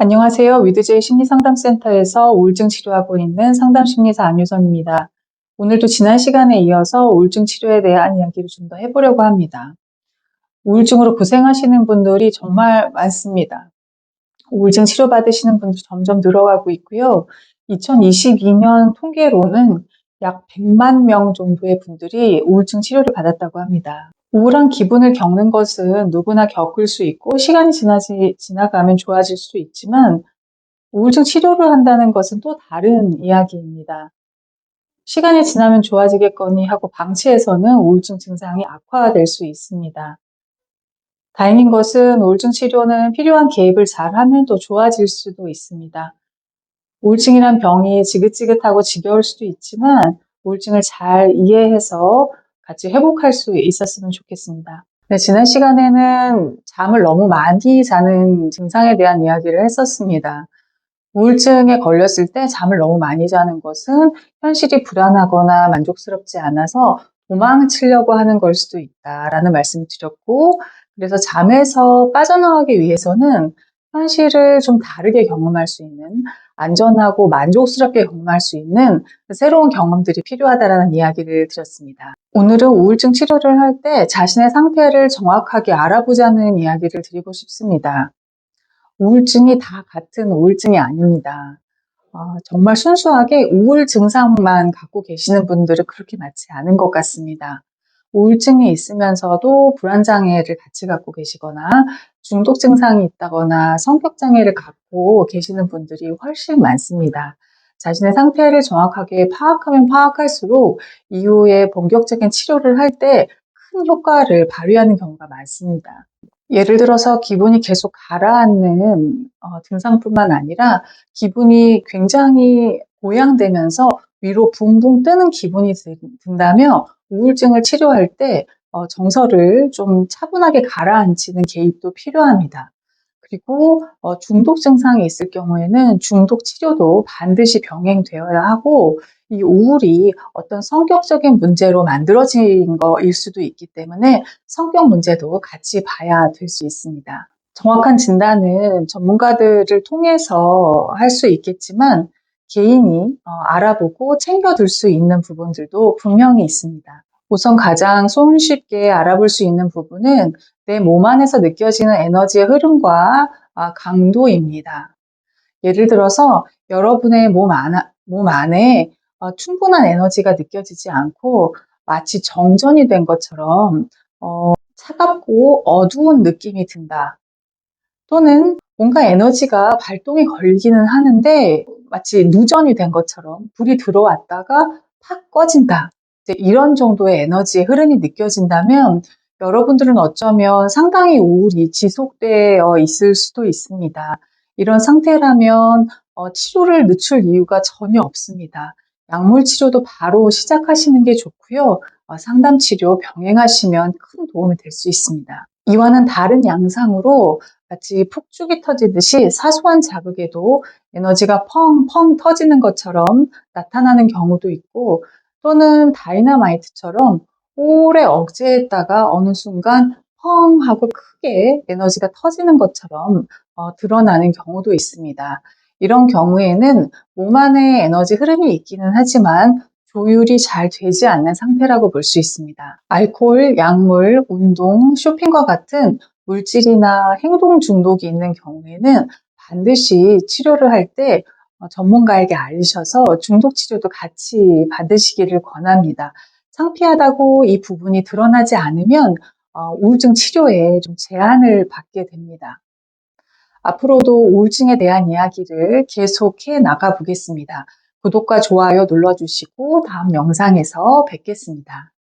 안녕하세요. 위드제이 심리상담센터에서 우울증 치료하고 있는 상담심리사 안유선입니다. 오늘도 지난 시간에 이어서 우울증 치료에 대한 이야기를 좀 더 해보려고 합니다. 우울증으로 고생하시는 분들이 정말 많습니다. 우울증 치료받으시는 분들 점점 늘어가고 있고요. 2022년 통계로는 약 100만 명 정도의 분들이 우울증 치료를 받았다고 합니다. 우울한 기분을 겪는 것은 누구나 겪을 수 있고 시간이 지나지, 지나가면 좋아질 수 있지만 우울증 치료를 한다는 것은 또 다른 이야기입니다. 시간이 지나면 좋아지겠거니 하고 방치해서는 우울증 증상이 악화될 수 있습니다. 다행인 것은 우울증 치료는 필요한 개입을 잘 하면 또 좋아질 수도 있습니다. 우울증이란 병이 지긋지긋하고 지겨울 수도 있지만 우울증을 잘 이해해서 같이 회복할 수 있었으면 좋겠습니다. 네, 지난 시간에는 잠을 너무 많이 자는 증상에 대한 이야기를 했었습니다. 우울증에 걸렸을 때 잠을 너무 많이 자는 것은 현실이 불안하거나 만족스럽지 않아서 도망치려고 하는 걸 수도 있다라는 말씀을 드렸고, 그래서 잠에서 빠져나가기 위해서는 현실을 좀 다르게 경험할 수 있는 안전하고 만족스럽게 경험할 수 있는 새로운 경험들이 필요하다라는 이야기를 드렸습니다. 오늘은 우울증 치료를 할 때 자신의 상태를 정확하게 알아보자는 이야기를 드리고 싶습니다. 우울증이 다 같은 우울증이 아닙니다. 어, 정말 순수하게 우울 증상만 갖고 계시는 분들은 그렇게 많지 않은 것 같습니다. 우울증이 있으면서도 불안장애를 같이 갖고 계시거나 중독 증상이 있다거나 성격 장애를 갖고 계시는 분들이 훨씬 많습니다. 자신의 상태를 정확하게 파악하면 파악할수록 이후에 본격적인 치료를 할 때 큰 효과를 발휘하는 경우가 많습니다. 예를 들어서 기분이 계속 가라앉는 어, 증상뿐만 아니라 기분이 굉장히 고양되면서 위로 붕붕 뜨는 기분이 든다면 우울증을 치료할 때 어, 정서를 좀 차분하게 가라앉히는 개입도 필요합니다. 그리고 어, 중독 증상이 있을 경우에는 중독 치료도 반드시 병행되어야 하고 이 우울이 어떤 성격적인 문제로 만들어진 거일 수도 있기 때문에 성격 문제도 같이 봐야 될 수 있습니다. 정확한 진단은 전문가들을 통해서 할 수 있겠지만 개인이 어, 알아보고 챙겨둘 수 있는 부분들도 분명히 있습니다. 우선 가장 손쉽게 알아볼 수 있는 부분은 내 몸 안에서 느껴지는 에너지의 흐름과 아, 강도입니다. 예를 들어서 여러분의 몸, 안, 몸 안에 어, 충분한 에너지가 느껴지지 않고 마치 정전이 된 것처럼 어, 차갑고 어두운 느낌이 든다. 또는 뭔가 에너지가 발동이 걸리기는 하는데 마치 누전이 된 것처럼 불이 들어왔다가 팍 꺼진다. 이런 정도의 에너지의 흐름이 느껴진다면 여러분들은 어쩌면 상당히 우울이 지속되어 있을 수도 있습니다. 이런 상태라면 어, 치료를 늦출 이유가 전혀 없습니다. 약물 치료도 바로 시작하시는 게 좋고요. 어, 상담 치료 병행하시면 큰 도움이 될 수 있습니다. 이와는 다른 양상으로 마치 폭죽이 터지듯이 사소한 자극에도 에너지가 펑펑 터지는 것처럼 나타나는 경우도 있고 또는 다이너마이트처럼 오래 억제했다가 어느 순간 펑 하고 크게 에너지가 터지는 것처럼 어, 드러나는 경우도 있습니다. 이런 경우에는 몸 안에 에너지 흐름이 있기는 하지만 조율이 잘 되지 않는 상태라고 볼 수 있습니다. 알코올, 약물, 운동, 쇼핑과 같은 물질이나 행동 중독이 있는 경우에는 반드시 치료를 할때 어, 전문가에게 알리셔서 중독 치료도 같이 받으시기를 권합니다. 창피하다고 이 부분이 드러나지 않으면 어, 우울증 치료에 좀 제한을 받게 됩니다. 앞으로도 우울증에 대한 이야기를 계속해 나가 보겠습니다. 구독과 좋아요 눌러주시고 다음 영상에서 뵙겠습니다.